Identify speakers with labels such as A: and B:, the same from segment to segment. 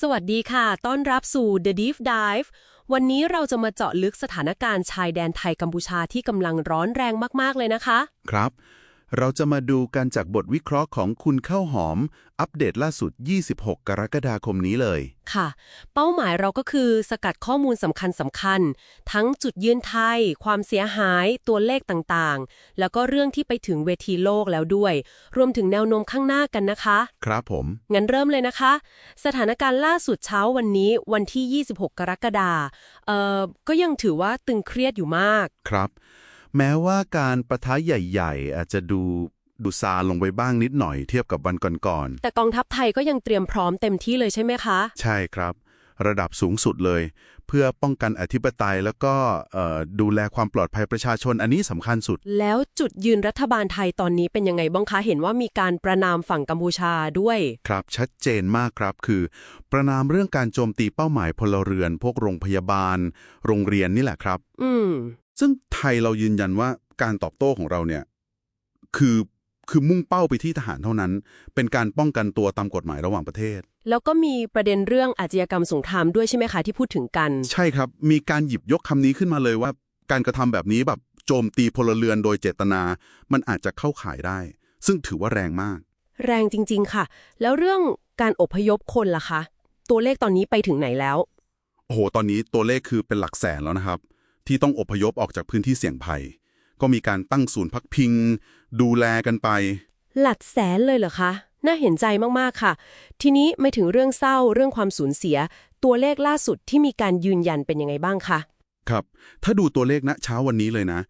A: สวัสดีค่ะ ต้อนรับสู่ The Deep Dive วันนี้เราจะมาเจาะลึกสถานการณ์ชายแดนไทยกัมพูชาที่กำลังร้อนแรงมาก ๆ เลยนะคะ
B: ครับ เราจะมาดูกันจากบทวิเคราะห์ของคุณข้าวหอม อัปเดตล่าสุด 26 กรกฎาคมนี้เลย
A: ค่ะ เป้าหมายเราก็คือสกัดข้อมูลสำคัญสำคัญ ทั้งจุดยืนไทย ความเสียหาย ตัวเลขต่างๆ แล้วก็เรื่องที่ไปถึงเวทีโลกแล้วด้วย รวมถึงแนวโน้มข้างหน้ากันนะคะ
B: ครับผม
A: งั้นเริ่มเลยนะคะ สถานการณ์ล่าสุดเช้าวันนี้วันที่ 26 กรกฎาคมเอ่อก็ยังถือว่าตึงเครียดอยู่มาก
B: ครับ แม้ว่าการประทะใหญ่ ๆ อาจจะดูดูซาลงไปบ้างนิดหน่อยเทียบกับวันก่อน
A: แต่กองทัพไทยก็ยังเตรียมพร้อมเต็มที่เลยใช่ไหมคะ
B: ๆใช่ครับ ระดับสูงสุดเลย เพื่อป้องกันอธิปไตยแล้วก็เอ่อดูแลความปลอดภัยประชาชนอันนี้สำคัญสุด
A: แล้วจุดยืนรัฐบาลไทยตอนนี้เป็นยังไงบ้างคะ เห็นว่ามีการประนามฝั่งกัมพูชาด้วย
B: ครับชัดเจนมากครับคือ ประนามเรื่องการโจมตีเป้าหมายพลเรือน พวกโรงพยาบาล โรงเรียนนี่แหละครับ
A: อืม
B: ซึ่งไทยเรายืนยันว่าการตอบโต้ของเราเนี่ยคือคือมุ่งเป้าไปที่ทหารเท่านั้น เป็นการป้องกันตัวตามกฎหมายระหว่างประเทศ
A: แล้วก็มีประเด็นเรื่องอาชญากรรมสงครามด้วยใช่ไหมคะที่พูดถึงกัน
B: ใช่ครับ มีการหยิบยกคำนี้ขึ้นมาเลยว่า การกระทำแบบนี้แบบโจมตีพลเรือนโดยเจตนา มันอาจจะเข้าข่ายได้ ซึ่งถือว่าแรงมาก
A: แรงจริง ๆ ค่ะ แล้วเรื่องการอพยพคนล่ะคะ ตัวเลขตอนนี้ไปถึงไหนแล้ว
B: โอ้โห ตอนนี้ตัวเลขคือเป็นหลักแสนแล้วนะครับ ที่ต้องอพยพออกจากพื้นที่เสี่ยงภัย ก็มีการตั้งศูนย์พักพิง ดูแลกันไป
A: หลักแสนเลยเหรอคะ น่าเห็นใจมากๆค่ะ ทีนี้ไม่ถึงเรื่องเศร้าเรื่องความสูญเสีย ตัวเลขล่าสุดที่มีการยืนยันเป็นยังไงบ้างคะ
B: ครับ ถ้าดูตัวเลขณเช้าวันนี้เลยนะ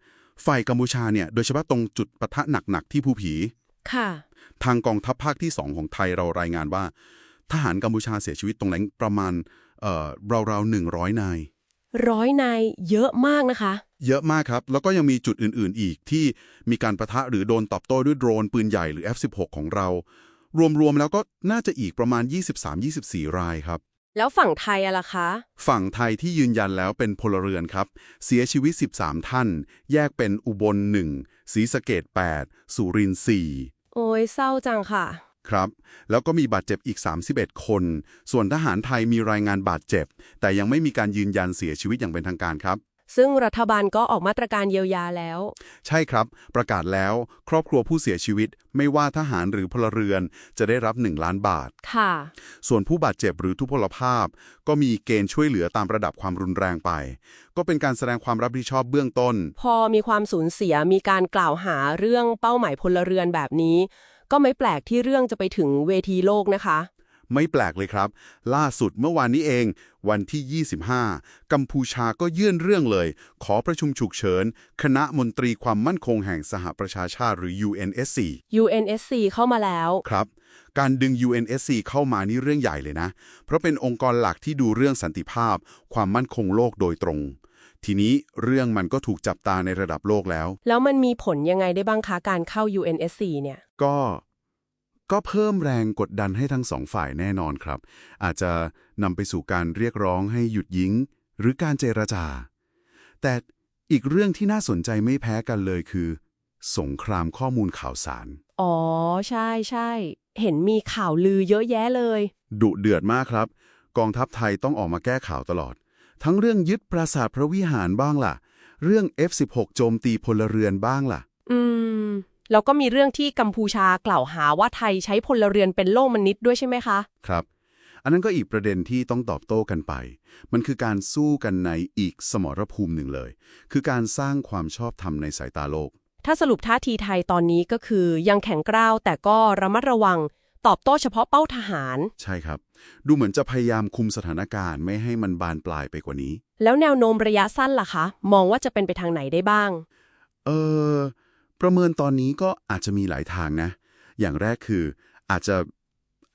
B: ฝ่ายกัมพูชาเนี่ย โดยเฉพาะตรงจุดปะทะหนักๆที่ภูผี
A: ค่ะ
B: ทางกองทัพภาคที่ 2 ของไทยเรารายงานว่า ทหารกัมพูชาเสียชีวิตตรงแหลงประมาณเอ่อราวๆ100นาย
A: ร้อยนายเยอะมากนะคะ
B: เยอะมากครับ แล้วก็ยังมีจุดอื่นๆ อีกที่มีการประทะหรือโดนตอบโต้ด้วยโดรนปืนใหญ่หรือ F16 ของเรา รวมๆแล้วก็น่าจะอีกประมาณ 23-24 รายครับ
A: แล้วฝั่งไทยอะล่ะคะ
B: ฝั่งไทยที่ยืนยันแล้วเป็นพลเรือนครับ เสียชีวิต 13 ท่าน แยกเป็นอุบล1ศรีสะเกด8สุรินทร์
A: โอ้ยเศร้าจังค่ะ
B: 4 ครับ แล้วก็มีบาดเจ็บอีก 31 คน ส่วนทหารไทยมีรายงานบาดเจ็บ แต่ยังไม่มีการยืนยันเสียชีวิตอย่างเป็นทางการครับ
A: ซึ่งรัฐบาลก็ออกมาตรการเยียวยาแล้ว
B: ใช่ครับ ประกาศแล้ว ครอบครัวผู้เสียชีวิต ไม่ว่าทหารหรือพลเรือนจะได้รับ 1 ล้านบาท
A: ค่ะ
B: ส่วนผู้บาดเจ็บหรือทุพพลภาพ ก็มีเกณฑ์ช่วยเหลือตามระดับความรุนแรงไป ก็เป็นการแสดงความรับผิดชอบเบื้องต้น
A: พอมีความสูญเสียมีการกล่าวหาเรื่องเป้าหมายพลเรือนแบบนี้ ก็ไม่แปลกที่เรื่องจะไปถึงเวทีโลกนะคะ
B: ไม่แปลกเลยครับ ล่าสุดเมื่อวานนี้เอง วันที่ 25 กัมพูชาก็ยื่นเรื่องเลย ขอประชุมฉุกเฉิน คณะมนตรีความมั่นคงแห่งสหประชาชาติหรือ UNSC
A: UNSC เข้ามาแล้ว
B: ครับ การดึง UNSC เข้ามานี่เรื่องใหญ่เลยนะ เพราะเป็นองค์กรหลักที่ดูเรื่องสันติภาพ ความมั่นคงโลกโดยตรง ทีนี้เรื่องมันก็ถูกจับตาในระดับโลกแล้ว
A: แล้วมันมีผลยังไงได้บ้างคะการเข้า UNSC เนี่ย
B: ก็ ก็เพิ่มแรงกดดันให้ทั้งสองฝ่ายแน่นอนครับ อาจจะนำไปสู่การเรียกร้องให้หยุดยิงหรือการเจรจา แต่อีกเรื่องที่น่าสนใจไม่แพ้กันเลยคือ สงครามข้อมูลข่าวสาร
A: อ๋อ ใช่ใช่ เห็นมีข่าวลือเยอะแยะเลย
B: ดุเดือดมากครับ กองทัพไทยต้องออกมาแก้ข่าวตลอด ทั้งเรื่องยึดปราสาทพระวิหารบ้างล่ะ เรื่อง F16 โจมตีพลเรือนบ้างล่ะ
A: อืม แล้วก็มีเรื่องที่กัมพูชากล่าวหาว่าไทยใช้พลเรือนเป็นโล่มนิดด้วยใช่ไหมคะ
B: ครับ อันนั้นก็อีกประเด็นที่ต้องตอบโต้กันไป มันคือการสู้กันในอีกสมรภูมิหนึ่งเลย คือการสร้างความชอบธรรมในสายตาโลก
A: ถ้าสรุปท่าทีไทยตอนนี้ก็คือยังแข็งกร้าวแต่ก็ระมัดระวัง ตอบโต้เฉพาะเป้าทหาร
B: ใช่ครับ ดูเหมือนจะพยายามคุมสถานการณ์ไม่ให้มันบานปลายไปกว่านี้
A: แล้วแนวโน้มระยะสั้นล่ะคะ มองว่าจะเป็นไปทางไหนได้บ้าง
B: เออ ประเมินตอนนี้ก็อาจจะมีหลายทางนะ อย่างแรกคืออาจจะ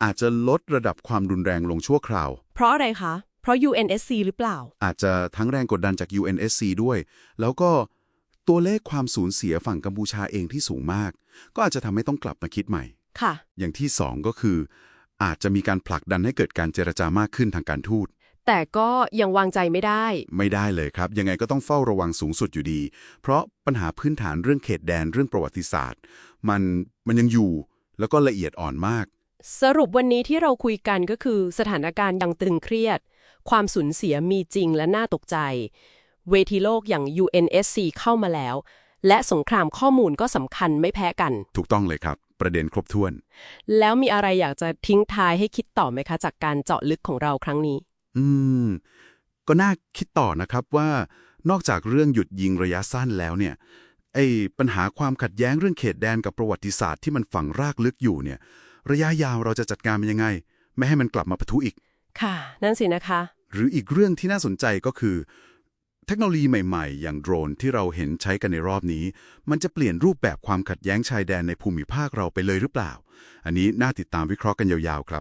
B: อาจจะลดระดับความรุนแรงลงชั่วคราว
A: เพราะอะไรคะ เพราะ UNSC หรือเปล่า
B: อาจจะทั้งแรงกดดันจาก UNSC ด้วย แล้วก็ตัวเลขความสูญเสียฝั่งกัมพูชาเองที่สูงมาก ก็อาจจะทำให้ต้องกลับมาคิดใหม่
A: ค่ะ
B: อย่างที่สองก็คือ อาจจะมีการผลักดันให้เกิดการเจรจามากขึ้นทางการทูต
A: แต่ก็ยังวางใจไม่ได้
B: ไม่ได้เลยครับ ยังไงก็ต้องเฝ้าระวังสูงสุดอยู่ดี เพราะปัญหาพื้นฐานเรื่องเขตแดนเรื่องประวัติศาสตร์ มันมันยังอยู่แล้วก็ละเอียดอ่อนมาก
A: สรุปวันนี้ที่เราคุยกันก็คือสถานการณ์ยังตึงเครียด ความสูญเสียมีจริงและน่าตกใจ เวทีโลกอย่าง UNSC เข้ามาแล้ว และสงครามข้อมูลก็สำคัญไม่แพ้กัน
B: ถูกต้องเลยครับ ประเด็นครบถ้วน
A: แล้วมีอะไรอยากจะทิ้งท้ายให้คิดต่อไหมคะ จากการเจาะลึกของเราครั้งนี้
B: อืม ก็น่าคิดต่อนะครับว่านอกจากเรื่องหยุดยิงระยะสั้นแล้วเนี่ยไอ้ปัญหาความขัดแย้งเรื่องเขตแดนกับประวัติศาสตร์ที่มันฝังรากลึกอยู่เนี่ย ระยะยาวเราจะจัดการมันยังไง ไม่ให้มันกลับมาปะทุอีก
A: ค่ะ นั่นสินะคะ
B: หรืออีกเรื่องที่น่าสนใจก็คือ เทคโนโลยีใหม่ ๆ อย่างโดรนที่เราเห็นใช้กันในรอบนี้ มันจะเปลี่ยนรูปแบบความขัดแย้งชายแดนในภูมิภาคเราไปเลยหรือเปล่า อันนี้น่าติดตามวิเคราะห์กันยาวๆครับ